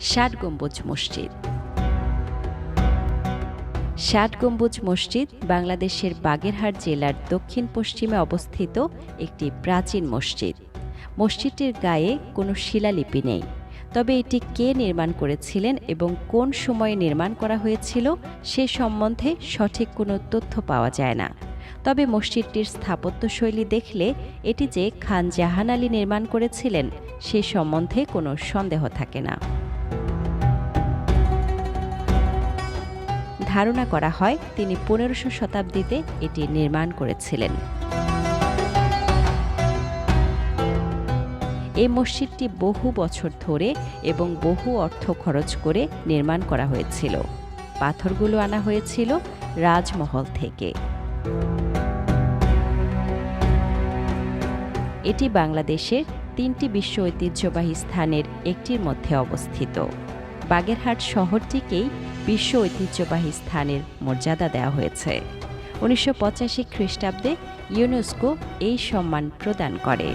ষাট গম্বুজ মসজিদ। ষাট গম্বুজ মসজিদ বাংলাদেশের বাগেরহাট জেলার দক্ষিণ পশ্চিমে অবস্থিত একটি প্রাচীন মসজিদ। মসজিদটির গায়ে কোনো শিলালিপি নেই। তবে এটি কে নির্মাণ করেছিলেন এবং কোন সময়ে নির্মাণ করা হয়েছিল সে সম্বন্ধে সঠিক কোনো তথ্য পাওয়া যায় না। তবে মসজিদটির স্থাপত্যশৈলী দেখলে এটি যে খান জাহান আলী নির্মাণ করেছিলেন সে সম্বন্ধে কোনো সন্দেহ থাকে না। ধারণা করা হয়, তিনি পনেরোশো শতাব্দীতে এটি নির্মাণ করেছিলেন। এই মসজিদটি বহু বছর ধরে এবং বহু অর্থ খরচ করে নির্মাণ করা হয়েছিল। পাথরগুলো আনা হয়েছিল রাজমহল থেকে। এটি বাংলাদেশের তিনটি বিশ্ব ঐতিহ্যবাহী স্থানের একটির মধ্যে অবস্থিত। বাগেরহাট শহরটিকেই বিশ্ব ঐতিহ্যবাহী স্থানের মর্যাদা দেওয়া হয়েছে। উনিশশো পঁচাশি খ্রিস্টাব্দে ইউনেস্কো এই সম্মান প্রদান করে।